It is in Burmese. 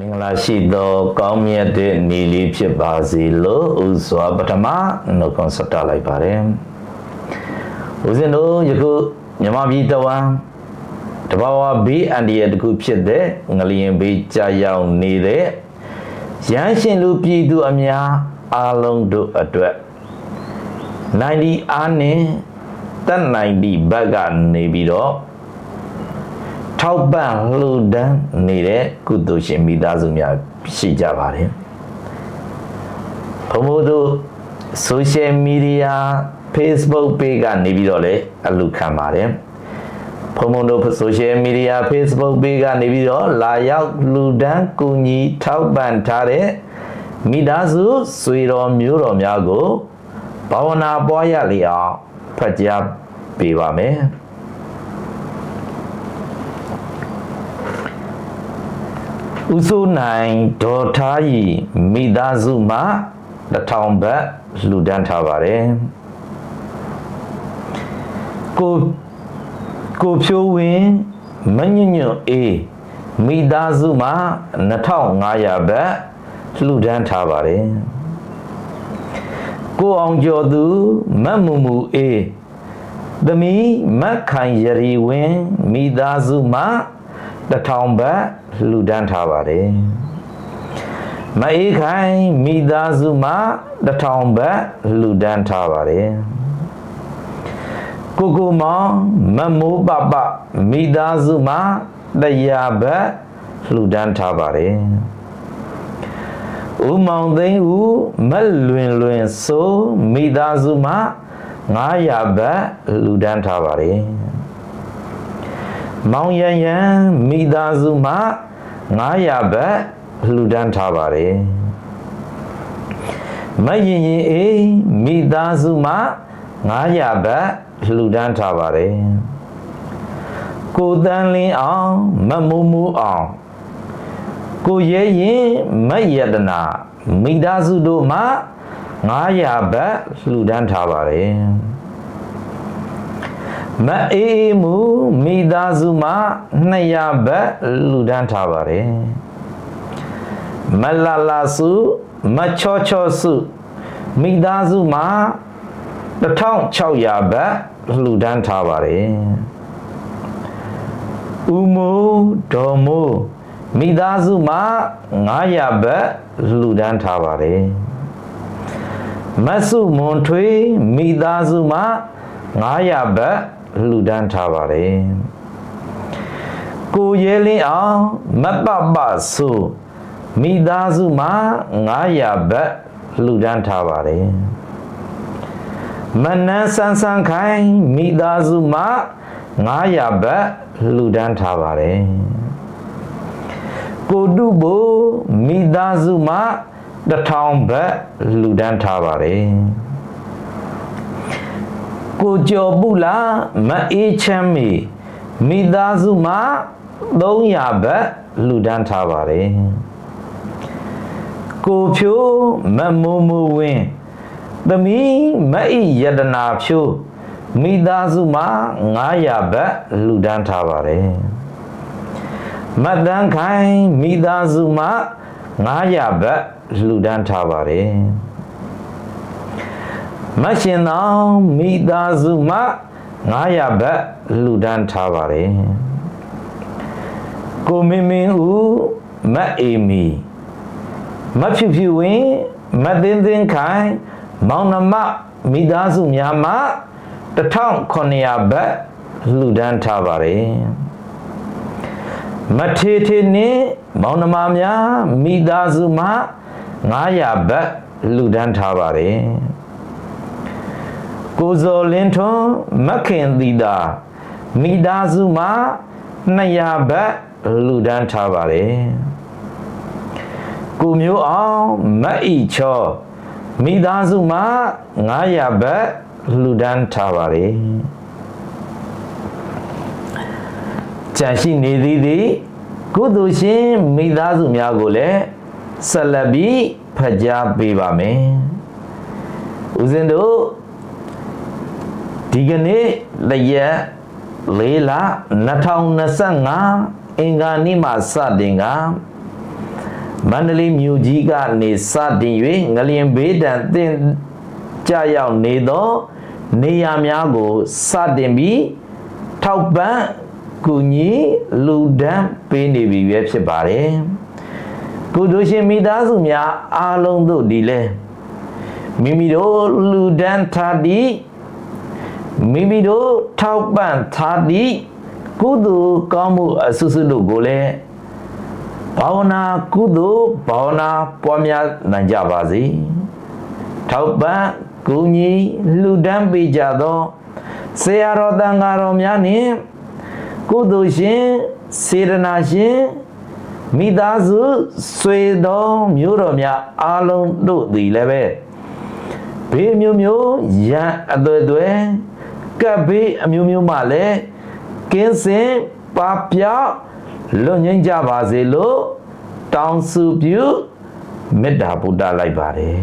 မင်္ဂလာရှိသောကောင်းမြတ်တဲ့နေ့လေးဖြစ်ပါစေလို့ဥစွာပထမနှုတ်ခွန်းဆက်တလိုက်ပါတယ်။ဦးဇင်းတို့ယခုမြမပြည်တဝန်တဘာဝဘေးအန္တရာယ်တစ်ခုဖြစ်တဲ့ငလျင်ဘေးကြာရောက်နေတဲ့ရဟန်းရှင်လူပြည်သူအများအားလုံးတို့အတွက်90အားနဲ့တက်90ဘက်ကနေပြီးတော့ ထောက်ပံ့လှူဒန်းနေတဲ့ကုသိုလ်ရှင်မိသားစုများရှိကြပါတယ်ဘုံဘုတို့ social media Facebook page ကနေပြီးတော့လည်းအလှူခံပါတယ်ဘုံဘုတို့ social media Facebook page ကနေပြီးတော့လာရောက်လှူဒန်းကူညီထောက်ပံ့ထားတဲ့မိသားစုဆွေတော်မျိုးတော်များကိုဘာဝနာပွားရလေအောင်ဖတ်ကြားပေးပါမယ် ဥစိုးနိုင်ဒေါ်ထားရီမိသားစုမှတစ်ထောင်ဘတ်လှူဒန်းထားပါတယ်ကိုကိုဖြိုးဝင်းမညညွတ်အေးမိသားစုမှ2500ဘတ်လှူဒန်းထားပါတယ်ကိုအောင်ကျော်သူမတ်မူမူအေးသမီးမတ်ခိုင်ရရီဝင်းမိသားစုမှတစ်ထောင်ဘတ် လှူဒန်းထားပါတယ်မအေးခိုင်မိသားစုမှတစ်ထောင်ဘတ်လှူဒန်းထားပါတယ်ကိုကိုမောင်မမိုးပပမိသားစုမှတရားဘတ်လှူဒန်းထားပါတယ်ဦးမောင်သိန်းဦးမက်လွင်လွင်ဆိုမိသားစုမှ900ဘတ်လှူဒန်းထားပါတယ် မောင်ရန်ရန်မိသားစုမှ900ဘတ်လှူဒန်းထားပါတယ်မရင်ရင်အေးမိသားစုမှ900ဘတ်လှူဒန်းထားပါတယ်ကိုတန်းလင်းအောင်မမူမူအောင်ကိုရဲရင်မယတနာမိသားစုတို့မှ900ဘတ်လှူဒန်းထားပါတယ် မအေးအေးမူမိသားစုမှ200ဘတ်လူဒန်းထားပါတယ်မလာလာစုမချောချောစုမိသားစုမှ1600ဘတ်လူဒန်းထားပါတယ်ဥမိုးဒေါ်မိုးမိသားစုမှ900ဘတ်လူဒန်းထားပါတယ်မဆုမွန်ထွေးမိသားစုမှ900ဘတ် လှူဒန်းထားပါတယ်ကိုရဲလင်းအောင်မပပဆိုမိသားစုမှာ900ဘတ်လှူဒန်းထားပါတယ်မနန်းဆန်းဆန်းခိုင်မိသားစုမှာ900ဘတ်လှူဒန်းထားပါတယ်ကိုတုဘိုမိသားစုမှာ1000ဘတ်လှူဒန်းထားပါတယ် ကိုကျော်ပုလာမအေးချမ်းမီမိသားစုမှာ300ဘတ်လူဒန်းထားပါတယ်ကိုဖြိုးမမိုးမိုးဝင်းသမီးမအိယတနာဖြိုးမိသားစုမှာ900ဘတ်လူဒန်းထားပါတယ်မတ်တန်းခိုင်မိသားစုမှာ900ဘတ်လူဒန်းထားပါတယ် မရှင်တော်မိသားစုမှ900ဘတ်လှူဒန်းထားပါတယ်ကိုမင်းမင်းဦးမတ်အေမီမတ်ဖြူဖြူဝင်းမတ်သင်းသင်းခိုင်မောင်နှမမိသားစုများမှ1900ဘတ်လှူဒန်းထားပါတယ်မထေထေနှင့်မောင်နှမများမိသားစုမှ900ဘတ်လှူဒန်းထားပါတယ် ကိုဇော်လင်းထွန်းမခင်သီတာမိသားစုမှာ200ဘတ်လူဒန်းထားပါတယ်ကိုမျိုးအောင်မတ်ဤချောမိသားစုမှာ900ဘတ်လူဒန်းထားပါတယ်ကြံရှိနေသည်သည်ကုသိုလ်ရှင်မိသားစုများကိုလည်းဆက်လက်ပြီးဖတ်ကြားပေးပါမယ်ဦးဇင်းတို့ ဒီကနေ့တရက်၄လ2025အင်္ဂါနေ့မှာစတင်ကမန္တလေးမြို့ကြီးကနေစတင်၍ငလျင်ဘေးဒဏ်သင်ကြရောက်နေသော နေရာများကိုစတင်ပြီးထောက်ပံ့ကူညီလူဒန်းပေးနေပြီပဲဖြစ်ပါတယ်ကုသိုလ်ရှင်မိသားစုများအားလုံးတို့ဒီလဲမိမိတို့လူဒန်းထားသည့် မိမိတို့ထောက်ပံ့ထားသည့်ကုသိုလ်ကောင်းမှုအဆုစုတို့ကိုလည်းဘာဝနာကုသိုလ်ဘာဝနာပွားများနိုင်ကြပါစေထောက်ပံ့ကူညီလှူဒန်းပေးကြသောဆရာတော်တန်ဃာတော်များနှင့်ကုသိုလ်ရှင်စေရနာရှင်မိသားစုဆွေတော်မျိုးတော်များအားလုံးတို့သည်လည်းပဲဘေးမျိုးမျိုးရန်အသွဲသွဲ ကပ်ဘေးအမျိုးမျိုးမှလည်းကင်းစင်ပါပြောက်လွတ်ငင်းကြပါစေလို့တောင်းစုပြုမေတ္တာပို့တလိုက်ပါတယ်